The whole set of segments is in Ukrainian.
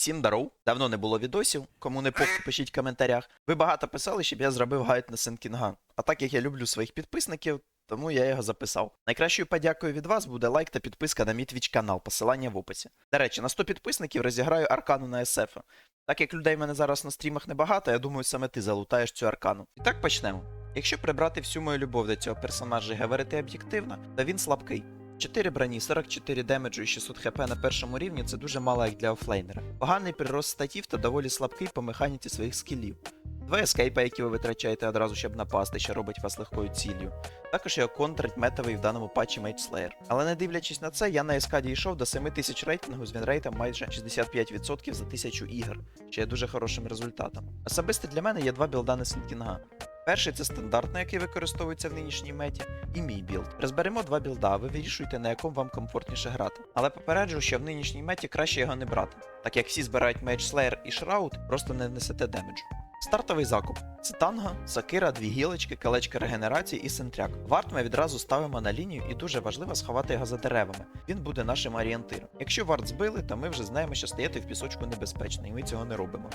Всім здоров. Давно не було відосів. Кому не похуй, пишіть в коментарях. Ви багато писали, щоб я зробив гайд на Сенкінга. А так як я люблю своїх підписників, тому я його записав. Найкращою подякою від вас буде лайк та підписка на мій Twitch канал, посилання в описі. До речі, на 100 підписників розіграю аркану на СФ. Так як людей в мене зараз на стрімах небагато, я думаю, саме ти залутаєш цю аркану. І так почнемо. Якщо прибрати всю мою любов до цього персонажа і говорити об'єктивно, то він слабкий. 4 броні, 44 демеджу і 600 хп на першому рівні це дуже мало як для офлейнера. Поганий прирост статів та доволі слабкий по механіці своїх скілів. Два ескейпа, які ви витрачаєте одразу, щоб напасти, що робить вас легкою ціллю. Також його контрить метовий в даному патчі Mage Slayer. Але не дивлячись на це, я на СК дійшов до 7000 рейтингу з вінрейтом майже 65% за 1000 ігор, що є дуже хорошим результатом. Особисто для мене є два білда на Сінкінга. Перший це стандартний, який використовується в нинішній меті, і мій білд. Розберемо два білда, ви вирішуйте, на якому вам комфортніше грати. Але попереджу, що в нинішній меті краще його не брати, так як всі збирають Mage Slayer і Shroud, просто не несете демеджу. Стартовий закуп це танга, сакира, дві гілочки, колечко регенерації і сентряк. Варт ми відразу ставимо на лінію і дуже важливо сховати його за деревами. Він буде нашим орієнтиром. Якщо варт збили, то ми вже знаємо, що стояти в пісочку небезпечно, і ми цього не робимо.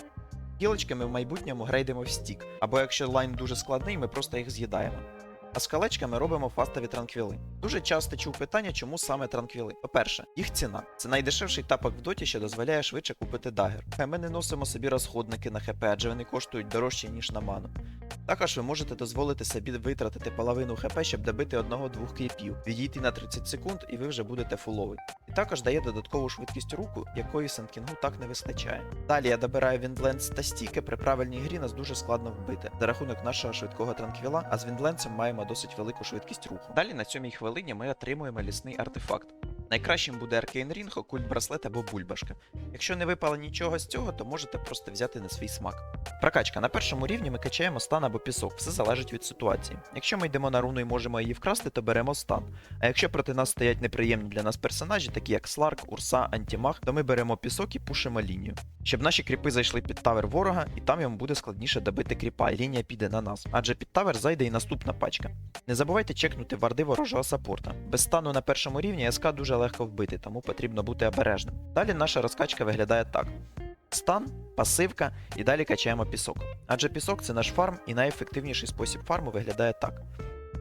Гілочки ми в майбутньому грейдимо в стік, або якщо лайн дуже складний, ми просто їх з'їдаємо. А з колечками робимо фастові транквіли. Дуже часто чув питання, чому саме транквіли. По-перше, їх ціна. Це найдешевший тапок в доті, що дозволяє швидше купити дагер. А ми не носимо собі розходники на ХП, адже вони коштують дорожче, ніж на ману. Також ви можете дозволити собі витратити половину ХП, щоб добити одного-двох кріпів, відійти на 30 секунд, і ви вже будете фуловий. Також дає додаткову швидкість руку, якої Сенкінгу так не вистачає. Далі я добираю Віндленс та стіки, при правильній грі нас дуже складно вбити за рахунок нашого швидкого транквіла, а з Віндленсом маємо досить велику швидкість руху. Далі на сьомій хвилині ми отримуємо лісний артефакт. Найкращим буде Аркейн Рінг, окульт браслет або бульбашка. Якщо не випало нічого з цього, то можете просто взяти на свій смак. Прокачка. На першому рівні ми качаємо стан або пісок, все залежить від ситуації. Якщо ми йдемо на руну і можемо її вкрасти, то беремо стан. А якщо проти нас стоять неприємні для нас персонажі, такі як Сларк, Урса, Антімаг, то ми беремо пісок і пушимо лінію. Щоб наші кріпи зайшли під тавер ворога, і там йому буде складніше добити кріпа, лінія піде на нас. Адже під тавер зайде і наступна пачка. Не забувайте чекнути варди ворожого саппорта. Без стану на першому рівні СК дуже легко вбити, тому потрібно бути обережним. Далі наша розкачка виглядає так: стан, пасивка і далі качаємо пісок. Адже пісок це наш фарм, і найефективніший спосіб фарму виглядає так.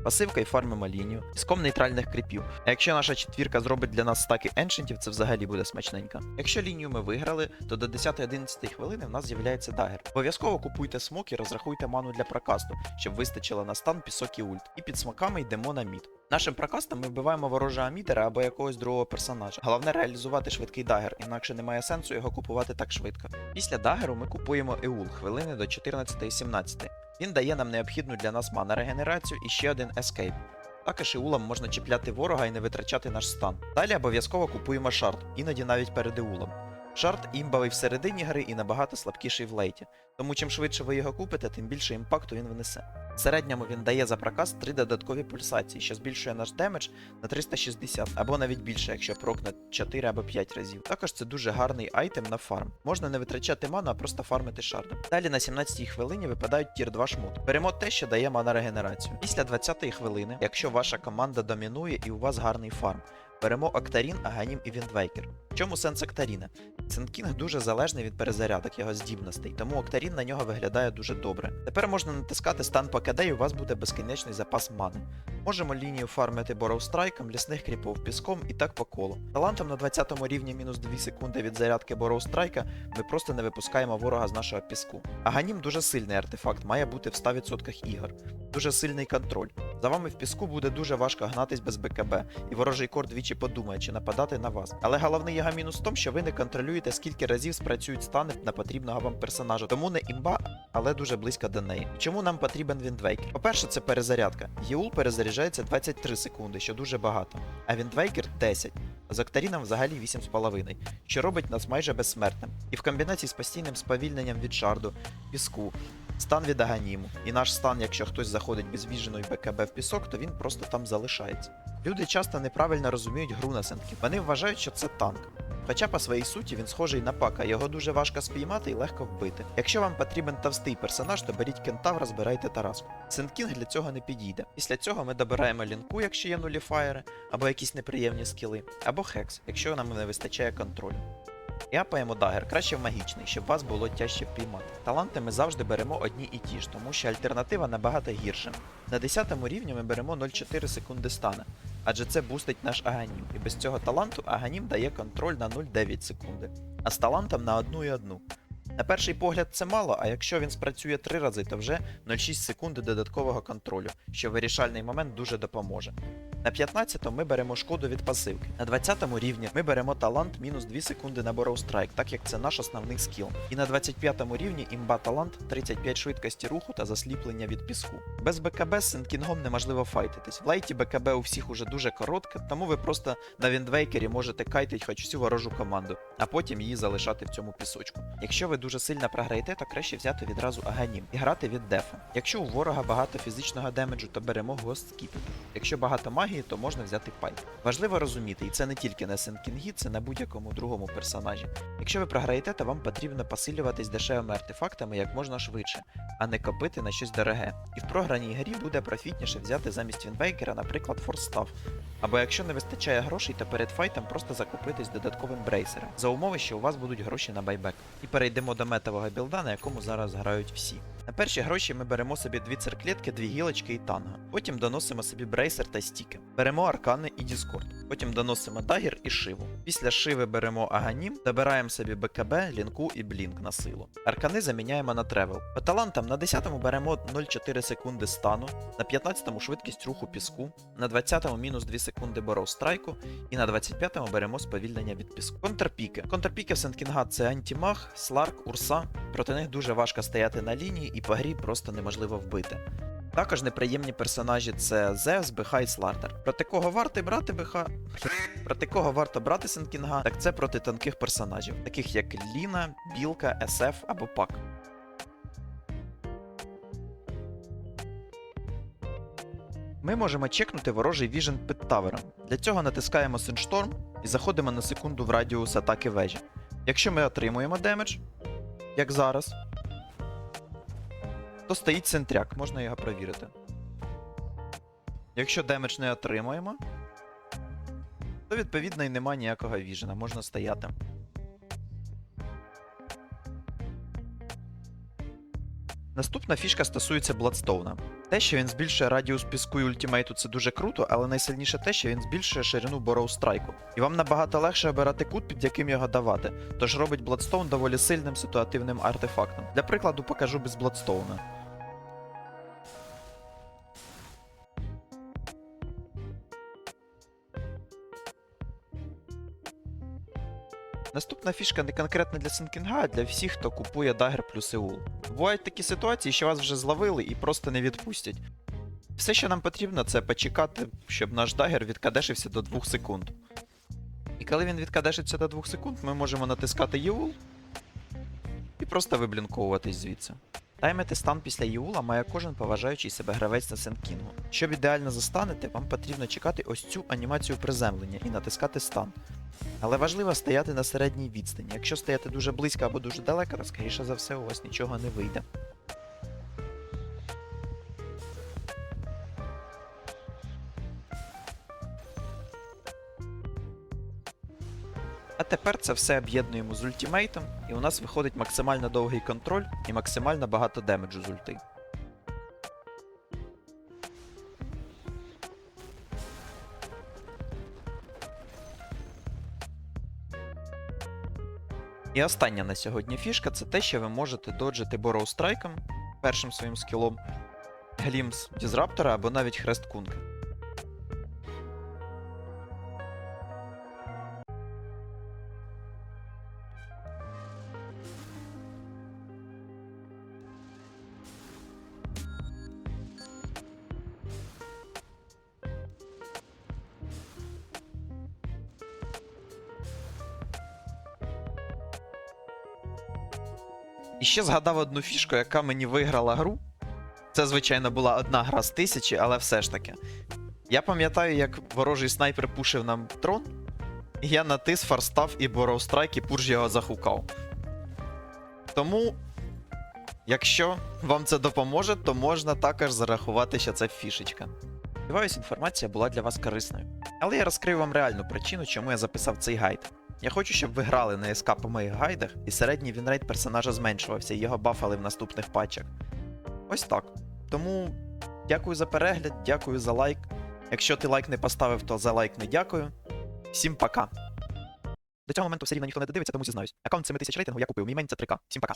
Пасивка і фармимо лінію, піском нейтральних кріпів. А якщо наша четвірка зробить для нас стаки еншентів, це взагалі буде смачненько. Якщо лінію ми виграли, то до 10-11 хвилини в нас з'являється дагер. Обов'язково купуйте смок і розрахуйте ману для прокасту, щоб вистачило на стан пісок і ульт. І під смоками йдемо на мід. Нашим прокастом ми вбиваємо ворожого мітера або якогось другого персонажа. Головне реалізувати швидкий дагер, інакше немає сенсу його купувати так швидко. Після дагеру ми купуємо Еул хвилини до 14 і 17. Він дає нам необхідну для нас мана регенерацію і ще один ескейп. Також і улам можна чіпляти ворога і не витрачати наш стан. Далі обов'язково купуємо шарт, іноді навіть перед Еулом. Шарт імбовий всередині гри і набагато слабкіший в лейті. Тому чим швидше ви його купите, тим більше імпакту він внесе. В середньому він дає за проказ 3 додаткові пульсації, що збільшує наш демедж на 360 або навіть більше, якщо прокне 4 або 5 разів. Також це дуже гарний айтем на фарм. Можна не витрачати ману, а просто фармити шардом. Далі на 17-й хвилині випадають тір 2 шмут. Беремо те, що дає мана регенерацію. Після 20-ї хвилини, якщо ваша команда домінує і у вас гарний фарм, беремо Октарін, Аганім і Віндвейкер. В чому сенс Октаріна? Сенкінг дуже залежний від перезарядок його здібностей, тому Октарін на нього виглядає дуже добре. Тепер можна натискати стан по КД і у вас буде безкінечний запас мани. Можемо лінію фармити Бороустрайком, лісних кріпов піском і так по колу. Талантом на 20 рівні мінус 2 секунди від зарядки Бороустрайка ми просто не випускаємо ворога з нашого піску. Аганім дуже сильний артефакт, має бути в 100% ігор. Дуже сильний контроль. За вами в піску буде дуже важко гнатись без БКБ, і ворожий кор двічі подумає, чи нападати на вас. Але головний його мінус в тому, що ви не контролюєте, скільки разів спрацюють стани на потрібного вам персонажа. Тому не імба, але дуже близько до неї. Чому нам потрібен Віндвейкер? По-перше, це перезарядка. Єул перезаряджається 23 секунди, що дуже багато, а Віндвейкер 10. З Октаріном взагалі 8,5, що робить нас майже безсмертним. І в комбінації з постійним сповільненням від шарду, піску, стан від аганіму. І наш стан, якщо хтось заходить без віженої БКБ в пісок, то він просто там залишається. Люди часто неправильно розуміють гру на сенки. Вони вважають, що це танк. Хоча по своїй суті він схожий на пака, його дуже важко спіймати і легко вбити. Якщо вам потрібен товстий персонаж, то беріть кентавра, збирайте Тараску. Сенкінг для цього не підійде. Після цього ми добираємо лінку, якщо є нуліфаєри, або якісь неприємні скіли, або хекс, якщо нам не вистачає контролю. І апаємо дагер, краще в магічний, щоб вас було тяжче впіймати. Таланти ми завжди беремо одні і ті ж, тому що альтернатива набагато гірша. На 10 рівні ми беремо 0,4 секунди стана, адже це бустить наш аганім, і без цього таланту аганім дає контроль на 0,9 секунди, а з талантом на 1,1. На перший погляд це мало, а якщо він спрацює 3 рази, то вже 0,6 секунди додаткового контролю, що вирішальний момент дуже допоможе. На 15 ми беремо шкоду від пасивки. На 20 рівні ми беремо талант мінус 2 секунди на Borrow Strike, так як це наш основний скіл. І на 25 рівні імба талант 35 швидкості руху та засліплення від піску. Без БКБ з Сенкінгом неможливо файтитись. В лайті БКБ у всіх уже дуже коротке, тому ви просто на Віндвейкері можете кайтить хоч всю ворожу команду, а потім її залишати в цьому пісочку. Якщо ви дуже сильно програєте, то краще взяти відразу аганім і грати від дефа. Якщо у ворога багато фізичного демеджу, то беремо Ghost Skip. Якщо багато магії, то можна взяти пайп. Важливо розуміти, і це не тільки на Сенкінгі, це на будь-якому другому персонажі. Якщо ви програєте, то вам потрібно посилюватись дешевими артефактами як можна швидше, а не копити на щось дороге. І в програній грі буде профітніше взяти замість Вінвейкера, наприклад, Форстав. Або якщо не вистачає грошей, то перед файтом просто закупитись додатковим брейсером, за умови, що у вас будуть гроші на байбек. І перейдемо до метового білда, на якому зараз грають всі. На перші гроші ми беремо собі дві цирклетки, дві гілочки і танго. Потім доносимо собі брейсер та стіки. Беремо аркани і Діскорд. Потім доносимо дагер і шиву. Після шиви беремо аганім, добираємо собі БКБ, лінку і блінк на силу. Аркани заміняємо на тревел. По талантам на 10-му беремо 0,4 секунди стану, на 15-му швидкість руху піску, на 20-му мінус 2 секунди боров страйку, і на 25-му беремо сповільнення від піску. Контрпіки. Контрпіки в Сенкінга це антімаг, сларк, урса. Проти них дуже важко стояти на лінії і по грі просто неможливо вбити. Також неприємні персонажі це Зевс, БХ і Слартер. Проти кого варто брати БХ? Проти кого варто брати Сенкінга, так це проти тонких персонажів, таких як Ліна, Білка, СФ або Пак. Ми можемо чекнути ворожий віжен під тавером. Для цього натискаємо Сеншторм і заходимо на секунду в радіус атаки вежі. Якщо ми отримуємо демедж, як зараз, то стоїть центряк, можна його провірити. Якщо демедж не отримуємо, то відповідно і нема ніякого віжена, можна стояти. Наступна фішка стосується Бладстоуна. Те, що він збільшує радіус піску і ультимейту, це дуже круто, але найсильніше те, що він збільшує ширину Борроу страйку. І вам набагато легше обирати кут, під яким його давати, тож робить Бладстоун доволі сильним ситуативним артефактом. Для прикладу покажу без Бладстоуна. Наступна фішка не конкретно для Сенкінга, а для всіх, хто купує дагер плюс Еул. Бувають такі ситуації, що вас вже зловили і просто не відпустять. Все, що нам потрібно, це почекати, щоб наш дагер відкадешився до 2 секунд. І коли він відкадешиться до 2 секунд, ми можемо натискати Єул і просто виблінковуватись звідси. Таймити стан після Єула має кожен поважаючий себе гравець на Сенкінгу. Щоб ідеально застанете, вам потрібно чекати ось цю анімацію приземлення і натискати стан. Але важливо стояти на середній відстані. Якщо стояти дуже близько або дуже далеко, то скоріше за все у вас нічого не вийде. А тепер це все об'єднуємо з ультімейтом, і у нас виходить максимально довгий контроль і максимально багато демеджу з ульти. І остання на сьогодні фішка це те, що ви можете доджити Бороу Страйком, першим своїм скілом, Глімс Дізраптора або навіть Хрест Кунга. І ще згадав одну фішку, яка мені виграла гру. Це, звичайно, була одна гра з тисячі, але все ж таки. Я пам'ятаю, як ворожий снайпер пушив нам трон, і я натис фарстав і боров страйк, і пурж його захукав. Тому, якщо вам це допоможе, то можна також зарахувати, що це фішечка. Сподіваюсь, інформація була для вас корисною. Але я розкрию вам реальну причину, чому я записав цей гайд. Я хочу, щоб ви грали на СК по моїх гайдах, і середній вінрейт персонажа зменшувався, і його бафали в наступних патчах. Ось так. Тому дякую за перегляд, дякую за лайк. Якщо ти лайк не поставив, то за лайк не дякую. Всім пока. До цього моменту все рівно ніхто не додивиться, тому зізнаюсь. Аккаунт 7000 рейтингу я купив. Мій мейн це 3К. Всім пока.